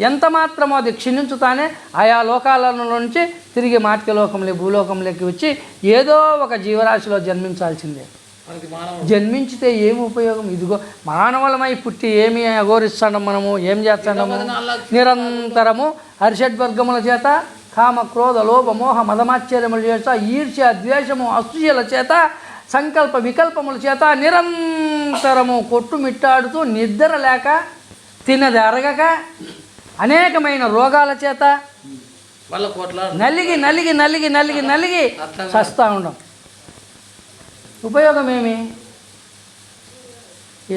ఎంత మాత్రమో అది క్షీణించుతానే ఆయా లోకాల నుంచి తిరిగి మాటిక లోకంలో భూలోకంలోకి వచ్చి ఏదో ఒక జీవరాశిలో జన్మించాల్సిందే. జన్మించితే ఏమి ఉపయోగం? ఇదిగో మానవులమై పుట్టి ఏమి అఘోరిస్తాం మనము? ఏం చేస్తాము నిరంతరము హర్షడ్వర్గముల చేత కామ క్రోధ లోభ మోహ మదమాశ్చర్యముల చేత ఈర్ష్య ద్వేషము అసూయల చేత సంకల్ప వికల్పముల చేత నిరంతరము కొట్టుమిట్టాడుతూ నిద్ర లేక తినది అరగక అనేకమైన రోగాల చేత నలిగి నలిగి నలిగి నలిగి నలిగి చస్తా ఉండం. ఉపయోగం ఏమి?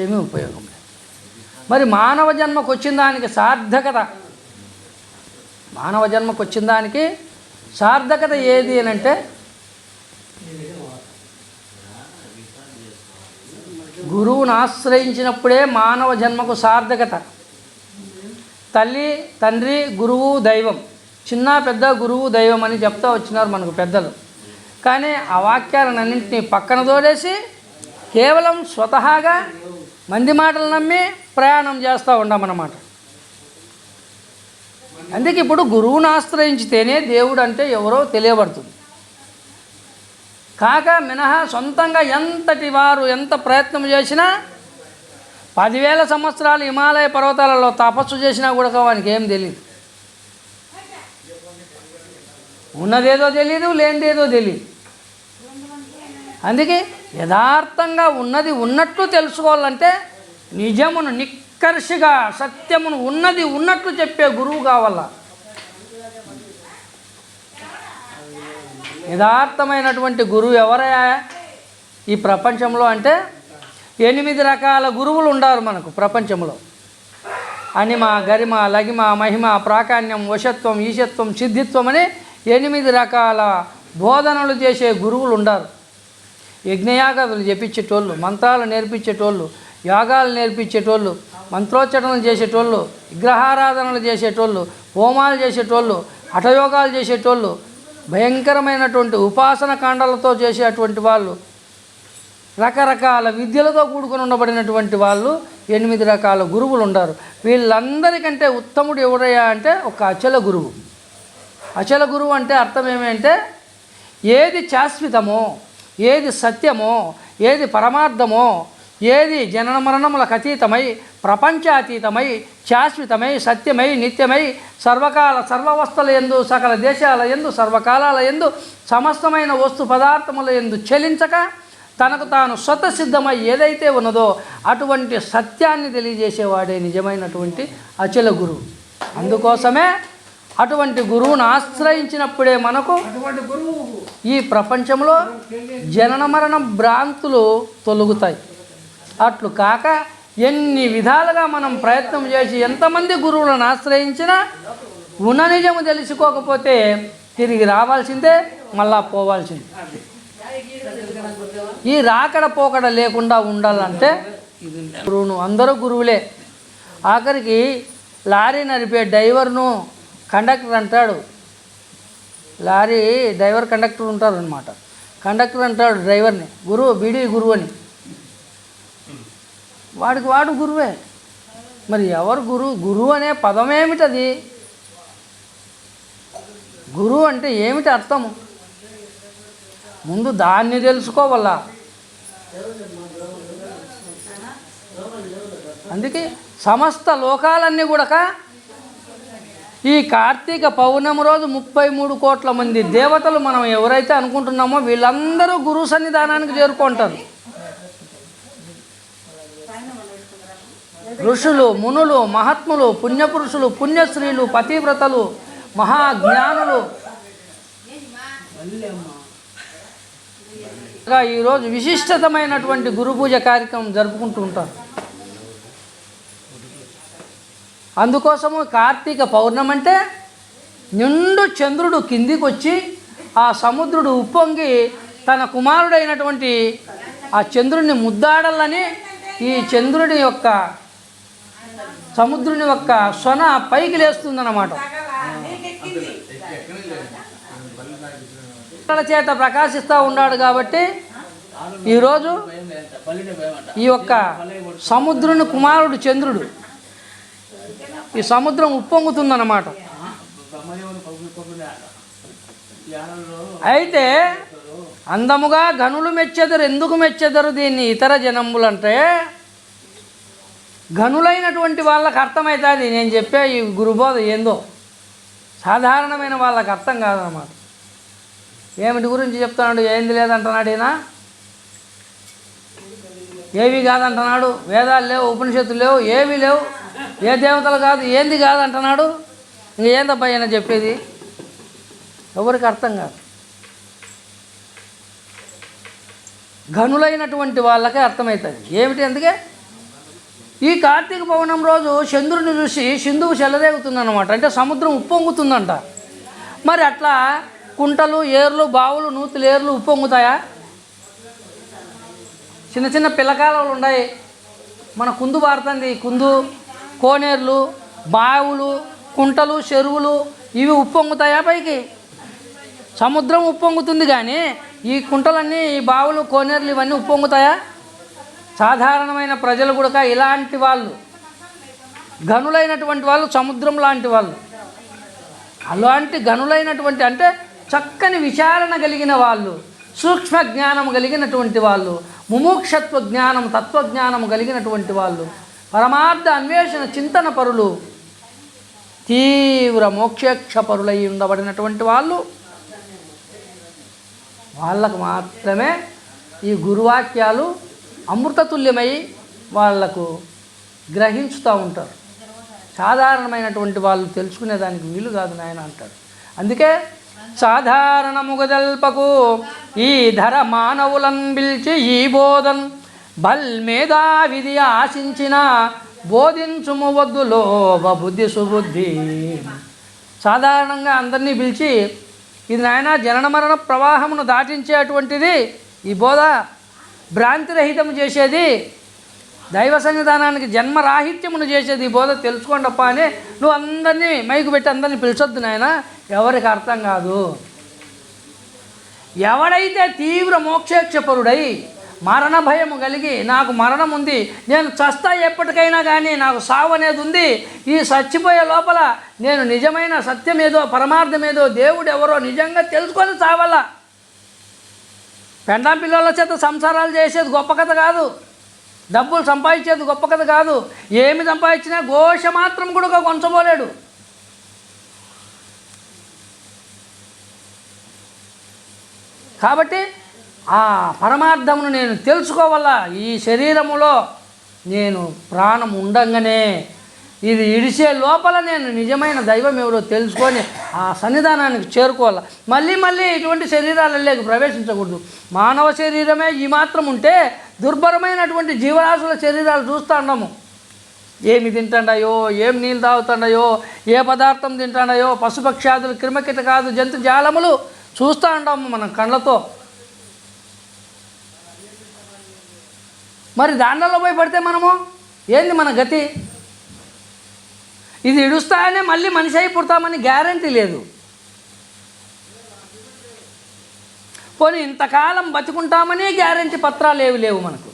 ఏమీ ఉపయోగం లేదు. మరి మానవ జన్మకు వచ్చిన దానికి సార్థకత. మానవ జన్మకు వచ్చిన దానికి సార్థకత ఏది అని అంటే గురువును ఆశ్రయించినప్పుడే మానవ జన్మకు సార్థకత. తల్లి తండ్రి గురువు దైవం. చిన్న పెద్ద గురువు దైవం అని చెప్తా వచ్చినారు మనకు పెద్దలు. కానీ ఆ వాక్యాలన్నింటినీ పక్కన తోడేసి కేవలం స్వతహాగా మంది మాటలు నమ్మి ప్రయాణం చేస్తూ ఉన్నామన్నమాట అందుకే ఇప్పుడు గురువును ఆశ్రయించితేనే దేవుడు అంటే ఎవరో తెలియబడుతుంది. కాక మినహా సొంతంగా ఎంతటి వారు ఎంత ప్రయత్నం చేసినా పదివేల సంవత్సరాలు హిమాలయ పర్వతాలలో తపస్సు చేసినా కూడా వానికి ఏం తెలియదు ఉన్నదేదో తెలియదు లేనిదేదో తెలియదు అందుకే యథార్థంగా ఉన్నది ఉన్నట్లు తెలుసుకోవాలంటే నిజమును నిక్కర్షిగా సత్యమును ఉన్నది ఉన్నట్లు చెప్పే గురువు కావాలా. యథార్థమైనటువంటి గురువు ఎవరయ్యా ఈ ప్రపంచంలో అంటే ఎనిమిది రకాల గురువులు ఉండారు మనకు ప్రపంచంలో. అనిమ గరిమ లగిమ మహిమ ప్రాకాణ్యం వశత్వం ఈశత్వం సిద్ధిత్వం అని ఎనిమిది రకాల బోధనలు చేసే గురువులు ఉండారు. యజ్ఞయాగాదులు చెప్పించేటోళ్ళు మంత్రాలు నేర్పించేటోళ్ళు యాగాలు నేర్పించేటోళ్ళు మంత్రోచ్చరణలు చేసేటోళ్ళు విగ్రహారాధనలు చేసేటోళ్ళు హోమాలు చేసేటోళ్ళు హఠయోగాలు చేసేటోళ్ళు భయంకరమైనటువంటి ఉపాసన కాండాలతో చేసేటువంటి వాళ్ళు రకరకాల విద్యలతో కూడుకొని ఉండబడినటువంటి వాళ్ళు ఎనిమిది రకాల గురువులు ఉండారు. వీళ్ళందరికంటే ఉత్తముడు ఎవరయ్యా అంటే ఒక అచల గురువు. అచల గురువు అంటే అర్థం ఏమంటే ఏది శాశ్వతమో ఏది సత్యమో ఏది పరమార్థమో ఏది జనన మరణములకు అతీతమై ప్రపంచాతీతమై శాశ్వతమై సత్యమై నిత్యమై సర్వకాల సర్వవస్థల ఎందు సకల దేశాల ఎందు సర్వకాలాల ఎందు సమస్తమైన వస్తు పదార్థముల ఎందు చెలించక తనకు తాను స్వతసిద్ధమై ఏదైతే ఉన్నదో అటువంటి సత్యాన్ని తెలియజేసేవాడే నిజమైనటువంటి అచల గురువు. అందుకోసమే అటువంటి గురువును ఆశ్రయించినప్పుడే మనకు ఈ ప్రపంచంలో జనన మరణ భ్రాంతులు తొలగుతాయి. అట్లు కాక ఎన్ని విధాలుగా మనం ప్రయత్నం చేసి ఎంతమంది గురువులను ఆశ్రయించినా ఉన్న నిజము తెలుసుకోకపోతే తిరిగి రావాల్సిందే మళ్ళా పోవాల్సిందే. ఈ రాకడ పోకడ లేకుండా ఉండాలంటే గురువును అందరూ గురువులే. ఆఖరికి లారీ నడిపే డ్రైవర్ను కండక్టర్ అంటాడు. లారీ డ్రైవర్ కండక్టర్ ఉంటారు అనమాట కండక్టర్ అంటాడు డ్రైవర్ని గురువు బీడీ గురువు అని. వాడికి వాడు గురువే. మరి ఎవరు గురువు? గురువు అనే పదమేమిటది? గురువు అంటే ఏమిటి అర్థము? ముందు దాన్ని తెలుసుకోవాలా? అందుకే సమస్త లోకాలన్నీ కూడా ఈ కార్తీక పౌర్ణమి రోజు ముప్పై మూడు కోట్ల మంది దేవతలు మనం ఎవరైతే అనుకుంటున్నామో వీళ్ళందరూ గురు సన్నిధానానికి చేరుకుంటారు. ఋషులు మునులు మహాత్ములు పుణ్యపురుషులు పుణ్యశ్రీలు పతివ్రతలు మహాజ్ఞానులు. ఇంకా ఈరోజు విశిష్టతమైనటువంటి గురు పూజ కార్యక్రమం జరుపుకుంటూ ఉంటారు. అందుకోసము కార్తీక పౌర్ణమి అంటే నిండు చంద్రుడు కిందికి వచ్చి ఆ సముద్రుడు ఉప్పొంగి తన కుమారుడైనటువంటి ఆ చంద్రుడిని ముద్దాడాలని ఈ చంద్రుడి యొక్క సముద్రుని యొక్క స్వన పైకి లేస్తుందన్నమాట. పిల్లల చేత ప్రకాశిస్తూ ఉన్నాడు కాబట్టి ఈరోజు ఈ యొక్క సముద్రుని కుమారుడు చంద్రుడు. ఈ సముద్రం ఉప్పొంగుతుందన్నమాట. అయితే అందముగా గనులు మెచ్చెదరు. ఎందుకు మెచ్చెదరు దీన్ని ఇతర జనములంటే గనులైనటువంటి వాళ్ళకి అర్థమవుతుంది నేను చెప్పే ఈ గురుబోధ ఏందో? సాధారణమైన వాళ్ళకి అర్థం కాదన్నమాట. ఏమిటి గురించి చెప్తున్నాడు ఏంది లేదంటున్నాడు ఈయన? ఏవి కాదంటున్నాడు? వేదాలు లేవు ఉపనిషత్తులు లేవు ఏవి లేవు. ఏ దేవతలు కాదు ఏంది కాదంటున్నాడు? ఇంక ఏందబ్బా ఈయన చెప్పేది? ఎవరికి అర్థం కాదు. గనులైనటువంటి వాళ్ళకే అర్థమవుతుంది. ఏమిటి అందుకే? ఈ కార్తీక పౌర్ణం రోజు చంద్రుని చూసి సింధువు చెలరేగుతుందన్నమాట. అంటే సముద్రం ఉప్పొంగుతుందంట. మరి అట్లా కుంటలు ఏర్లు బావులు నూతులు ఏర్లు ఉప్పొంగుతాయా చిన్న చిన్న పిల్లకాలలు ఉన్నాయి మన కుందు పారుతుంది. కుందు కోనేర్లు బావులు కుంటలు చెరువులు ఇవి ఉప్పొంగుతాయా పైకి? సముద్రం ఉప్పొంగుతుంది కానీ ఈ కుంటలన్నీ ఈ బావులు కోనేర్లు ఇవన్నీ ఉప్పొంగుతాయా సాధారణమైన ప్రజలు కూడా ఇలాంటి వాళ్ళు. గనులైనటువంటి వాళ్ళు సముద్రం లాంటి వాళ్ళు. అలాంటి గనులైనటువంటి అంటే చక్కని విచారణ కలిగిన వాళ్ళు సూక్ష్మ జ్ఞానం కలిగినటువంటి వాళ్ళు ముముక్షత్వ జ్ఞానం తత్వజ్ఞానం కలిగినటువంటి వాళ్ళు పరమార్థ అన్వేషణ చింతన పరులు తీవ్ర మోక్షేక్ష పరులై ఉండబడినటువంటి వాళ్ళు వాళ్ళకు మాత్రమే ఈ గురువాక్యాలు అమృతతుల్యమై వాళ్ళకు గ్రహించుతూ ఉంటారు. సాధారణమైనటువంటి వాళ్ళు తెలుసుకునేదానికి వీలు కాదు నాయన అంటాడు. అందుకే సాధారణముగదల్పకు ఈ ధర మానవులం పిలిచి ఈ బోధన్. బల్ మేధా విధి ఆశించిన బోధించుము వద్దు లోభ బుద్ధి సుబుద్ధి. సాధారణంగా అందరినీ పిలిచి ఇది నాయన జనన మరణ ప్రవాహమును దాటించేటువంటిది ఈ బోధ. భ్రాంతిరహితం చేసేది దైవ సన్నిధానానికి జన్మరాహిత్యమును చేసేది ఈ బోధ తెలుసుకోండప్ప అని నువ్వు అందరినీ మైకు పెట్టి అందరినీ పిలిచొద్దు నాయన. ఎవరికి అర్థం కాదు. ఎవడైతే తీవ్ర మోక్షేక్షపరుడై మరణ భయము కలిగి నాకు మరణం ఉంది నేను చస్తా ఎప్పటికైనా కానీ నాకు సావు అనేది ఉంది ఈ చచ్చిపోయే లోపల నేను నిజమైన సత్యమేదో పరమార్థమేదో దేవుడు ఎవరో నిజంగా తెలుసుకొని చావాలా పెండాం పిల్లల చేత సంసారాలు చేసేది గొప్ప కథ కాదు. డబ్బులు సంపాదించేది గొప్ప కథ కాదు. ఏమి సంపాదించినా ఘోష మాత్రం కూడా కొంచబోలేడు. కాబట్టి ఆ పరమార్థమును నేను తెలుసుకోవాలా? ఈ శరీరములో నేను ప్రాణం ఉండంగానే ఇది ఇడిసే లోపల నేను నిజమైన దైవం ఎవరో తెలుసుకొని ఆ సన్నిధానానికి చేరుకోవాలి? మళ్ళీ మళ్ళీ ఇటువంటి శరీరాలలోకి ప్రవేశించకూడదు. మానవ శరీరమే ఈ మాత్రం ఉంటే దుర్భరమైనటువంటి జీవరాశుల శరీరాలు చూస్తూ ఉన్నాము. ఏమి తింటాడయో ఏం నీళ్ళు తాగుతాడయో ఏ పదార్థం తింటాడయో పశుపక్షాదులు క్రిమకిటకాదు జంతు జాలములు చూస్తూ ఉంటాము మనం కళ్ళతో. మరి దాండల్లో పోయి పడితే మనము? ఏంది మన గతి? ఇది ఇడుస్తానే మళ్ళీ మనిషి అయి పుడతామని గ్యారంటీ లేదు. పోనీ ఇంతకాలం బతుకుంటామని గ్యారంటీ పత్రాలు ఏవి లేవు మనకు.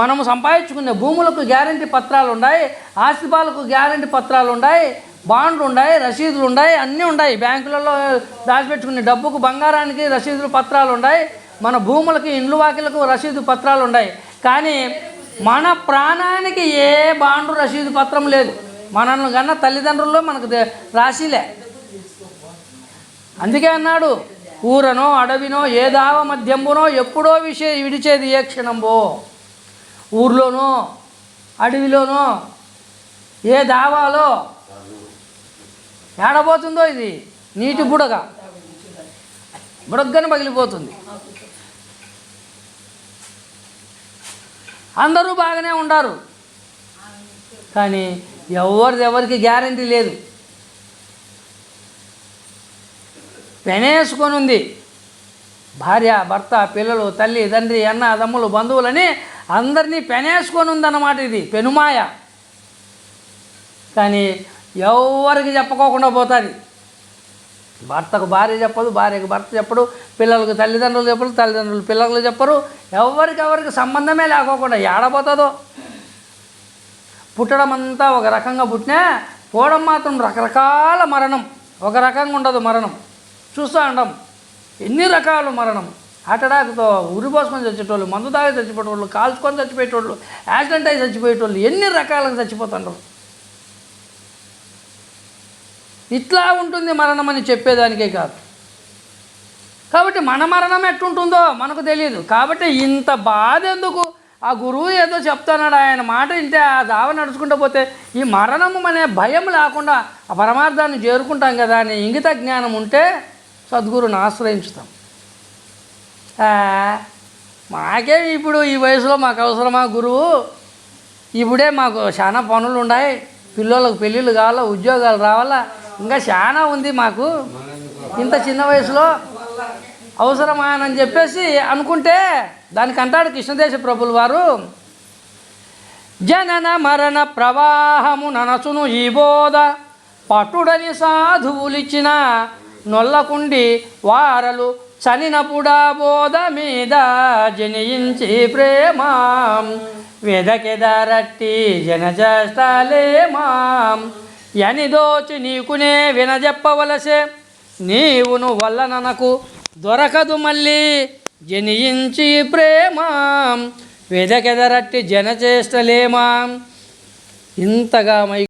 మనము సంపాదించుకునే భూములకు గ్యారంటీ పత్రాలు ఉన్నాయి ఆస్తిపాలకు గ్యారంటీ పత్రాలు ఉన్నాయి బాండ్లు ఉన్నాయి రసీదులు ఉన్నాయి అన్నీ ఉన్నాయి బ్యాంకులలో దాచిపెట్టుకునే డబ్బుకు బంగారానికి రసీదులు పత్రాలు ఉన్నాయి మన భూములకి ఇండ్లు వాకిలకు రసీదు పత్రాలు ఉన్నాయి కానీ మన ప్రాణానికి ఏ బాండు రసీదు పత్రం లేదు. మనల్ని కన్నా తల్లిదండ్రుల్లో మనకు రాసిలే అందుకే అన్నాడు ఊరనో అడవినో ఏ దావ మధ్యంబునో ఎప్పుడో విషయ విడిచేది ఏ క్షణంబో. ఊర్లోనో అడవిలోనో ఏ దావాలో ఏడబోతుందో ఇది? నీటి బుడగ. బుడగ్గని పగిలిపోతుంది. అందరూ బాగానే ఉండారు. కానీ ఎవరిది ఎవరికి గ్యారంటీ లేదు. పెనేసుకొని ఉంది భార్య భర్త పిల్లలు తల్లి తండ్రి అన్న తమ్ములు బంధువులని అందరినీ పెనేసుకొని ఉందన్నమాట ఇది. పెనుమాయ. కానీ ఎవరికి చెప్పుకోకుండా పోతుంది. భర్తకు భార్య చెప్పదు భార్యకు భర్త చెప్పడు పిల్లలకు తల్లిదండ్రులు చెప్పరు తల్లిదండ్రులు పిల్లలకు చెప్పరు. ఎవరికి ఎవరికి సంబంధమే లేకోకుండా ఏడపోతుందో పుట్టడం అంతా ఒక రకంగా పుట్టినా పోవడం మాత్రం రకరకాల మరణం. ఒక రకంగా ఉండదు మరణం. చూస్తూ ఉంటాం ఎన్ని రకాలు మరణం. హార్ట్ ఉరిపోసుకొని చచ్చేటోళ్ళు మందు తాగి చచ్చిపోయేటోళ్ళు కాల్చుకొని చచ్చిపోయేటోళ్ళు యాక్సిడెంట్ అయి చచ్చిపోయేటోళ్ళు ఎన్ని రకాలుగా చచ్చిపోతుంటారు ఇట్లా ఉంటుంది మరణం అని చెప్పేదానికే కాదు. కాబట్టి మన మరణం ఎట్టుంటుందో మనకు తెలియదు కాబట్టి ఇంత బాధ ఎందుకు ఆ గురువు ఏదో చెప్తున్నాడు ఆయన మాట ఇంటే ఆ దావ నడుచుకుంటూ పోతే ఈ మరణము అనే భయం లేకుండా ఆ పరమార్థాన్ని చేరుకుంటాం కదా అని ఇంగిత జ్ఞానం ఉంటే సద్గురుని ఆశ్రయించుతాం. మాకే ఇప్పుడు ఈ వయసులో మాకు అవసరమా గురువు? ఇప్పుడే మాకు చాలా పనులు ఉన్నాయి. పిల్లలకు పెళ్ళిళ్ళు కావాలా ఉద్యోగాలు రావాలా? ఇంకా చాలా ఉంది మాకు. ఇంత చిన్న వయసులో అవసరమా అని చెప్పేసి అనుకుంటే దానికి అంటాడు కృష్ణదేశ ప్రభులు వారు జనన మరణ ప్రవాహము ననసును ఈ బోధ. పట్టుడని సాధువులిచ్చిన నొల్లకుండి వారలు చనినపుడా బోధ మీద జనించి ప్రేమాం. వెదకెదరట్టి జనజేస్తాలేమాం ఎనిదోచి నీకునే వినజెప్పవలసే నీవును వల్లననకు దొరకదు మళ్ళీ జనించి ప్రేమాం. వెదకెదరట్టి జనచేష్టలేమా ఇంతగా మై